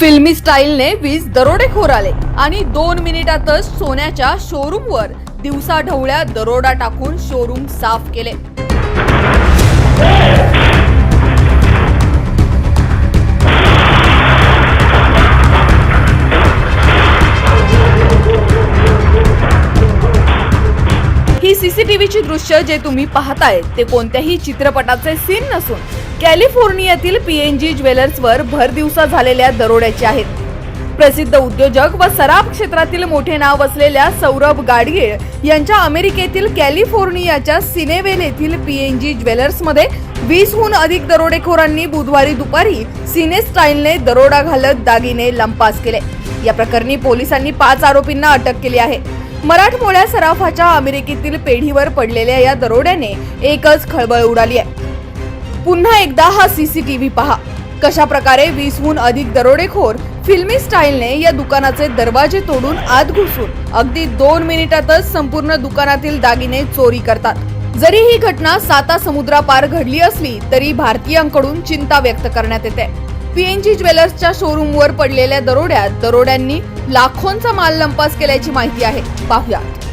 फिल्मी स्टाईलने वीज दरोडेखोर आले आणि दोन मिनिटातच सोन्याच्या शोरूमवर दिवसा ढवळ्या दरोडा टाकून शोरूम साफ केले. ही सीसीटीव्हीची दृश्य जे तुम्ही पाहताय ते कोणत्याही चित्रपटाचे सीन नसून कॅलिफोर्नियातील पीएनजी ज्वेलर्सवर भर दिवसा झालेल्या दरोड्याचे आहेत. प्रसिद्ध उद्योजक व सराफ क्षेत्रातील मोठे नाव असलेल्या सौरभ गाडगीळ यांच्या अमेरिकेतील कॅलिफोर्नियाच्या सिनेवेल येथील पीएनजी ज्वेलर्समध्ये वीसहून अधिक दरोडेखोरांनी बुधवारी दुपारी सिने स्टाईलने दरोडा घालत दागिने लंपास केले. या प्रकरणी पोलिसांनी पाच आरोपींना अटक केली आहे. मराठमोळ्या सराफाच्या अमेरिकेतील पेढीवर पडलेल्या या दरोड्याने एकच खळबळ उडाली आहे. पुन्हा एकदा हा सीसीटीव्ही पहा. कशा प्रकारे वीसहून अधिक दरोडेखोर फिल्मी स्टाईलने या दुकानाचे दरवाजे तोडून आत घुसून अगदी दोन मिनिटातच संपूर्ण दुकानातील दागिने चोरी करतात. जरी ही घटना साता समुद्रापार घडली असली तरी भारतीयांकडून चिंता व्यक्त करण्यात येते. पीएनजी ज्वेलर्सच्या शोरूमवर पडलेल्या दरोड्यात दरोड्यांनी लाखोंचा माल लंपास केल्याची माहिती आहे. पाहुयात.